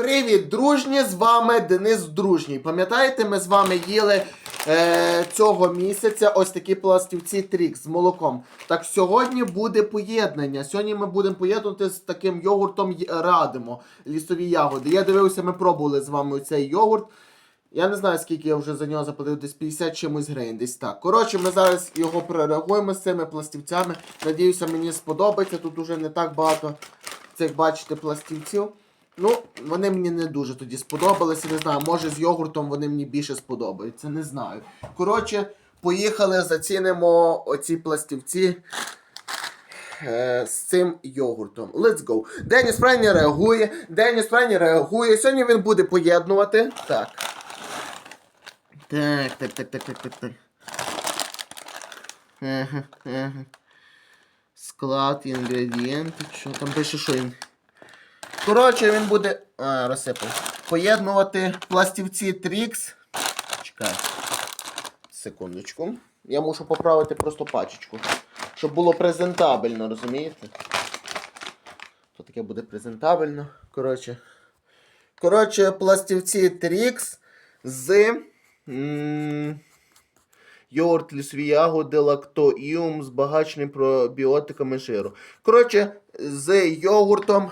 Привіт, дружні! З вами Денис Дружній. Пам'ятаєте, ми з вами їли е, цього місяця ось такі пластівці трікс з молоком. Так сьогодні буде поєднання. Сьогодні ми будемо поєднувати з таким йогуртом радимо лісові ягоди. Я дивився, ми пробували з вами цей йогурт. Я не знаю, скільки я вже за нього заплатив, десь 50 чимось гривень, десь так. Коротше, ми зараз його перереагуємо з цими пластівцями. Надіюся, мені сподобається. Тут уже не так багато цих, бачите, пластівців. Ну, вони мені не дуже тоді сподобалися. Не знаю, може з йогуртом вони мені більше сподобаються, не знаю. Коротше, поїхали, зацінимо оці пластівці е, з цим йогуртом. Let's go. Деніс Френі реагує. Деніс Френі реагує. Сьогодні він буде поєднувати. Так. Так, так, так, так, так, так, так. Склад, інгредієнти. Що там пише, що він. Коротше, він буде. А, розсипав. Поєднувати пластівці Трікс. Чекай. Секундочку. Я мушу поправити просто пачечку. Щоб було презентабельно, розумієте? То таке буде презентабельно. Коротше. Коротше, пластівці Трікс з. м, Йогурт лісові ягоди, лактоіум, збагачений пробіотиками жиру. Коротше, з йогуртом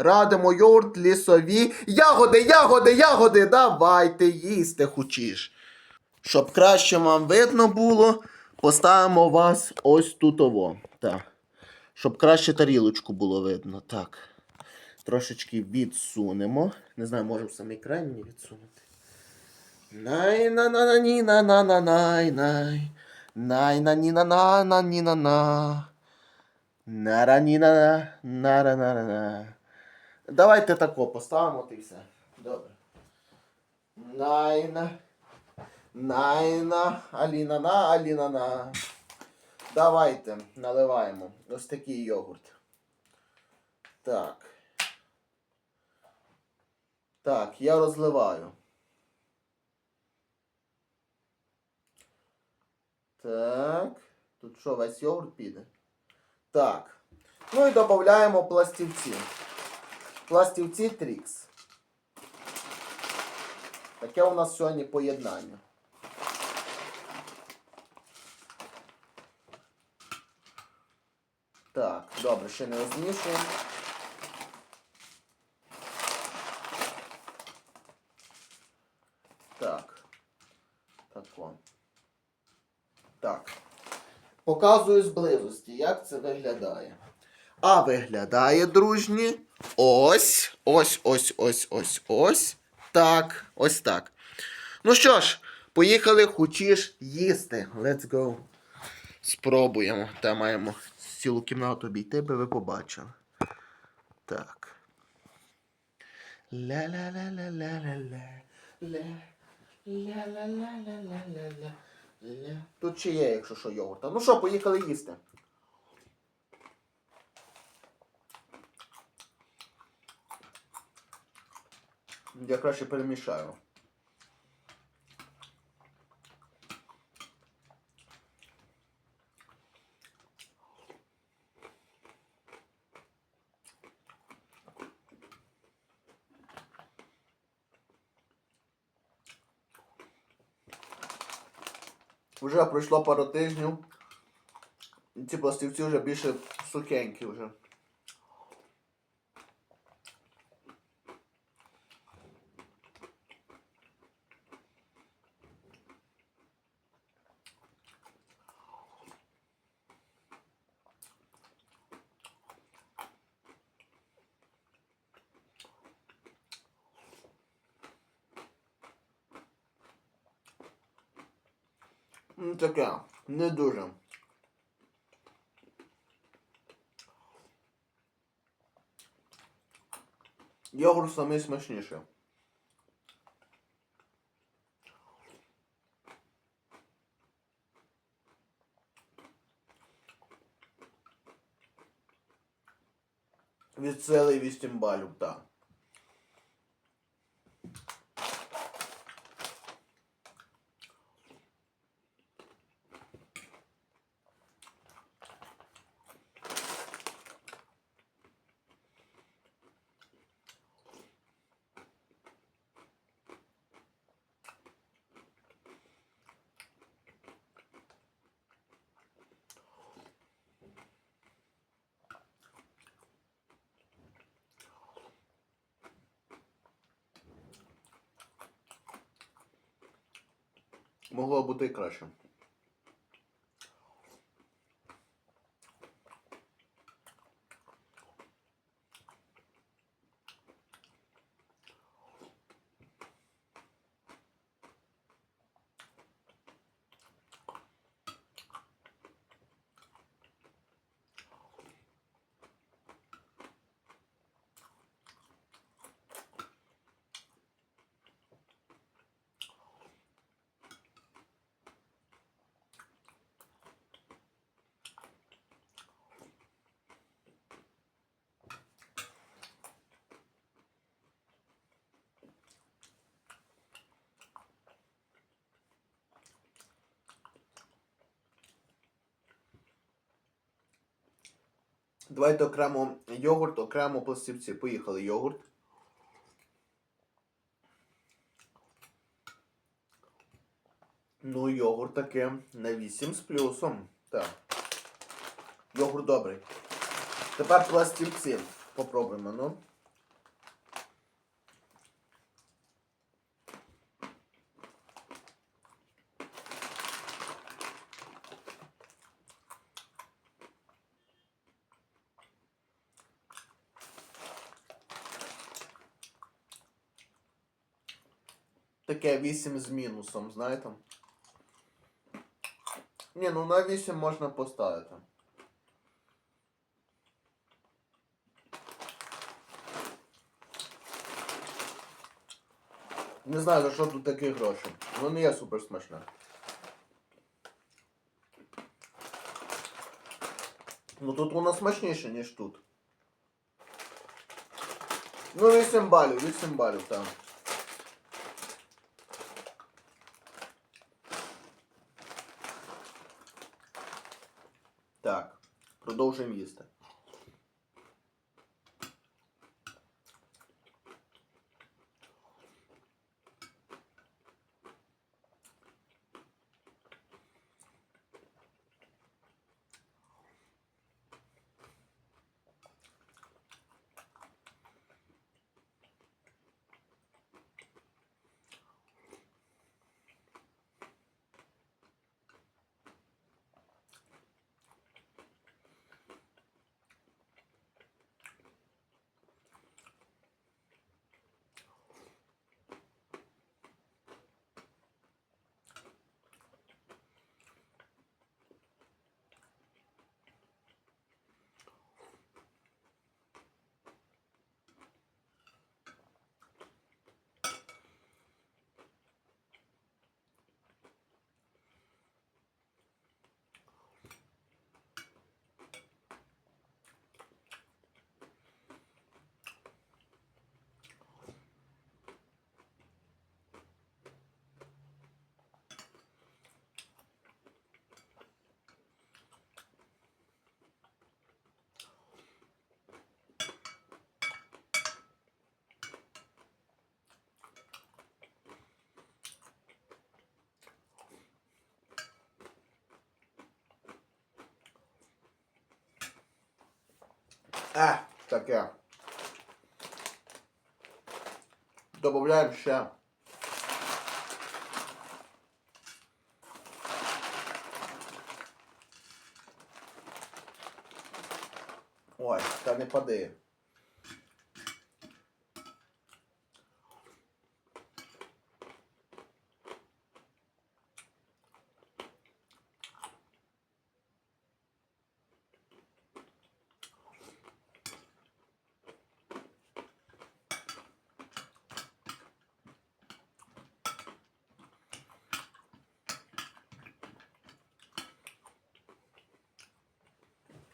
радимо йогурт лісові. Ягоди, ягоди, ягоди! Давайте їсти хочеш. Щоб краще вам видно було, поставимо вас ось тут ово. Так. Щоб краще тарілочку було видно. Так. Трошечки відсунемо. Не знаю, може в самий край мені відсунути. Най на на на ні на на на най най. Най на ні на на на ні на на. Нара ні на на нара нара на. Давайте тако поставимо ти все. Добре. Найна. Найна. Аліна на, Аліна на. Давайте наливаємо ось такий йогурт. Так. Так, я розливаю. Так. Тут що, весь йогурт піде? Так. Ну і додаємо пластівці. Пластівці Трікс. Таке у нас сьогодні поєднання. Так, добре, ще не розмішуємо. Так. Тако. Так. Показую зблизості, як це виглядає. А виглядає, дружні. Ось, ось, ось, ось, ось, ось. Так, ось так. Ну що ж, поїхали хочеш їсти. Let's go. Спробуємо. Та маємо цілу кімнату обійти, би ви побачили. Так. Ля-ля-ля-ля-ля-ля-ля. Ля. Ля-ля-ля-ля-ля-ля-ля. Ля. Тут ще є, якщо що, йогурта. Ну що, поїхали їсти. Я краще перемішаю. Вже пройшло пару тижнів. і Ці пластівці вже більше сухенькі вже. Ну таке, не дуже. Йогурт самий смачніший. Від сили 8 балів, так. Могло бути краще. Давайте окремо йогурт, окремо пластівці. Поїхали йогурт. Ну, йогурт таке на 8 з плюсом. Так. Йогурт добрий. Тепер пластівці. Попробуємо, ну. Таке 8 з мінусом, знаєте? Ні, ну на 8 можна поставити. Не знаю, за що тут такі гроші. Ну не є супер смачне. Ну тут воно смачніше, ніж тут. Ну 8 балів, 8 балів. Так, dolgemista. Продовжуємо їсти. Е, таке. Добавляємо ще. Ой, та не падає.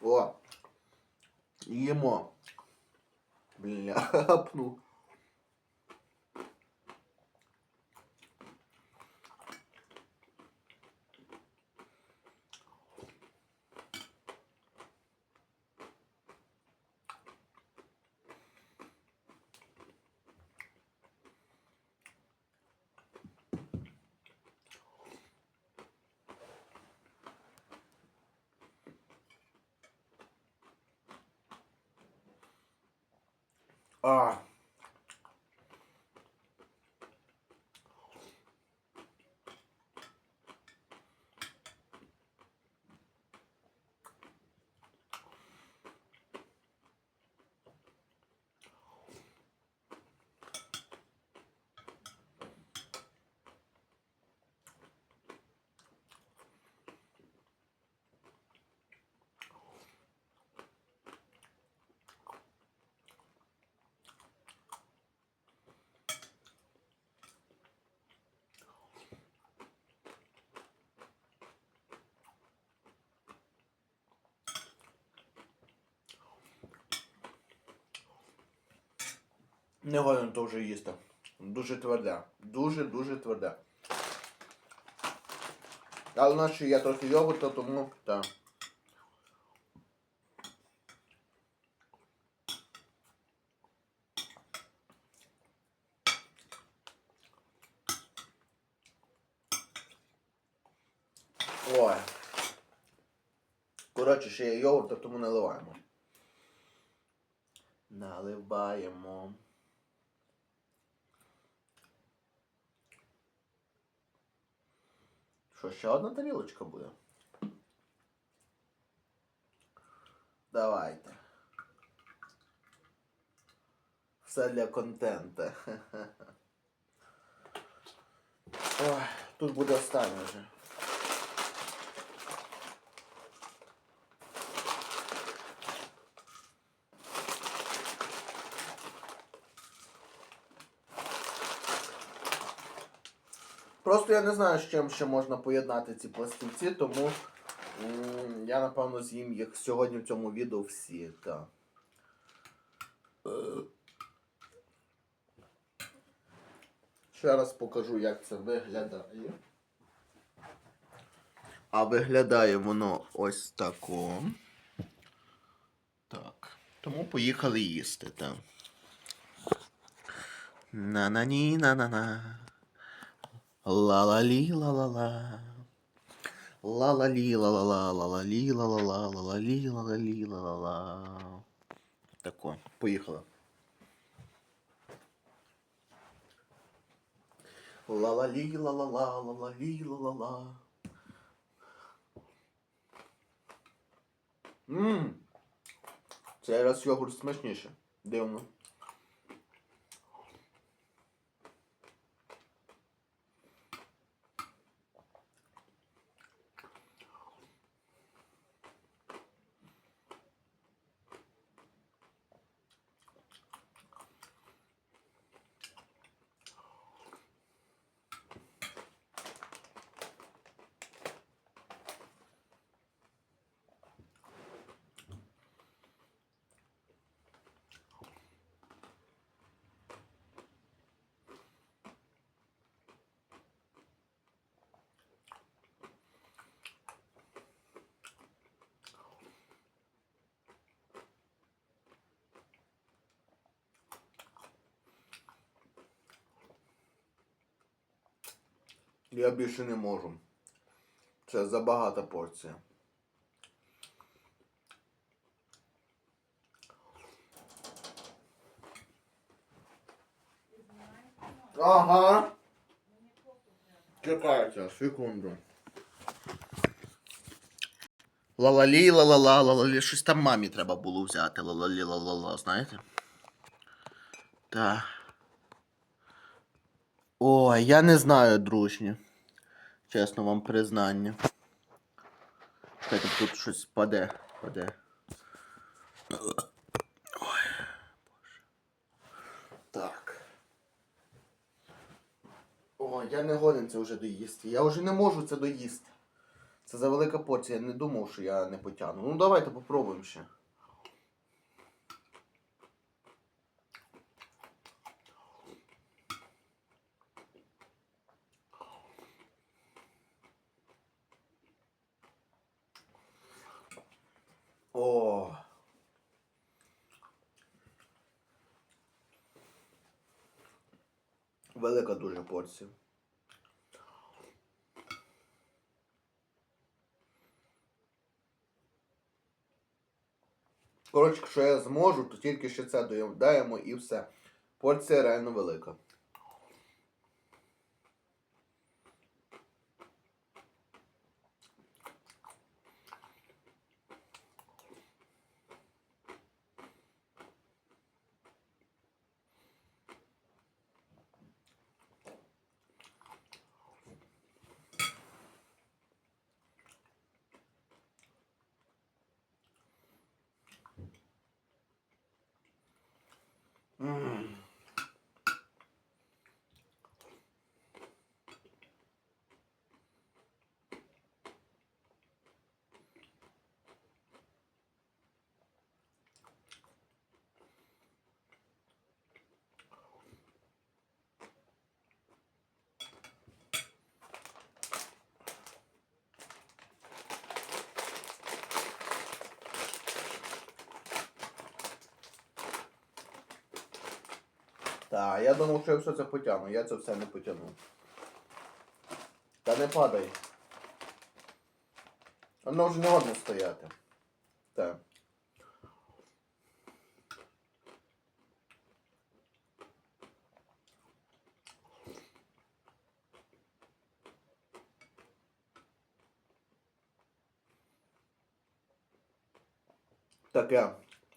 О, їмо. Блін, я Ah, Не годен то вже їсти. Дуже тверде. Дуже-дуже тверде. Але у нас ще є трохи йогурта, тому так. Ой. Коротше, ще є йогурт, тому наливаємо. Наливаємо. Що, ще одна тарілочка буде? Давайте. Все для контента. Ой, тут буде останнє вже. Просто я не знаю, з чим ще можна поєднати ці пластівці, тому я напевно з'їм їх сьогодні в цьому відео всі. Так. Е. Ще раз покажу, як це виглядає. А виглядає воно ось тако. Так. Тому поїхали їсти, так. На-на-ні, на-на-на. Ла-ла-лі, ла-ла-ла. Ла-ла-лі, ла-ла-ла, ла-ла-лі, ла-ла-ла, ла-ла-лі, ла-ла-лі, ла-ла-ла. Тако, поїхали. Ла-ла-лі, ла-ла-ла, ла-ла-лі, ла-ла-ла. Ммм. Цей раз йогурт смачніше. Дивно. Я більше не можу. Це забагата порція. Ага. Чекайте, секунду. Лалалі, лалала, лалалі. Щось там мамі треба було взяти. Лалалі, лалала, знаєте? Так. Ой, я не знаю, дружні. Чесно вам признання. Чекайте, тут щось паде, паде. Ой, Боже. Так. О, я не годен це вже доїсти. Я вже не можу це доїсти. Це за велика порція. Я не думав, що я не потягну. Ну давайте попробуємо ще. О. Велика дуже. Коротше, якщо я зможу, то тільки ще це доїдаємо і все. Порція реально велика. Та, я думав, що я все це потягну. Я це все не потягнув. Та не падай. Воно вже не годно стояти. Так. Таке.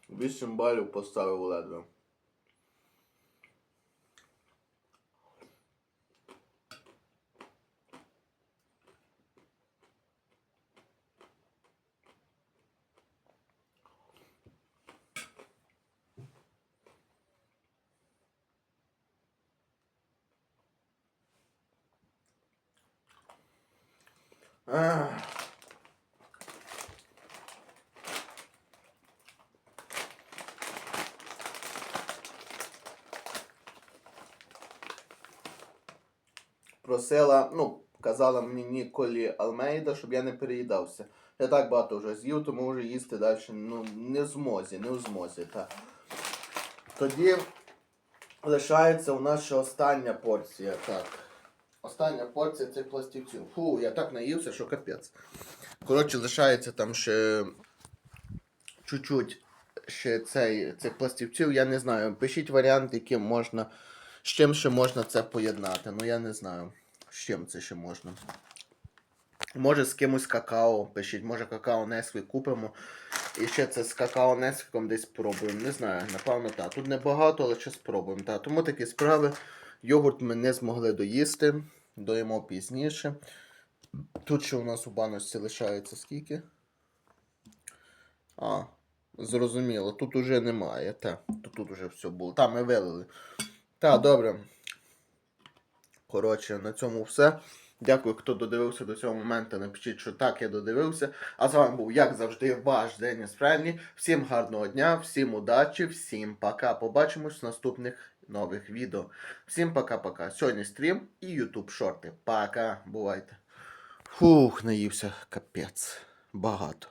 8 балів поставив ледве. Просила, ну, казала мені Ніколі Алмейда, щоб я не переїдався. Я так багато вже з'їв, тому вже їсти далі ну, не в змозі, не в змозі. Та. Тоді лишається у нас ще остання порція. Так. Остання порція цих пластівців. Фу, я так наївся, що капець. Коротше, лишається там ще чуть-чуть ще цей, цих пластівців. Я не знаю. Пишіть варіант, яким можна. З чим ще можна це поєднати. Ну я не знаю, з чим це ще можна. Може з кимось какао, пишіть, може какао Несквік купимо. І ще це з какао Несквіком десь спробуємо. Не знаю, напевно, так. Тут небагато, але ще спробуємо. Та. Тому такі справи. Йогурт ми не змогли доїсти. Доїмо пізніше. Тут ще у нас у баночці лишається скільки? А, зрозуміло, тут уже немає. Та, тут уже все було. Та, ми вилили. Так, добре. Коротше, на цьому все. Дякую, хто додивився до цього моменту. Напишіть, що так, я додивився. А з вами був, як завжди, ваш Деніс Френлі. Всім гарного дня, всім удачі, всім пока. Побачимось в наступних нових відео. Всім пока-пока. Сьогодні стрім і Ютуб шорти. Пока. Бувайте. Фух, наївся, капець. Багато.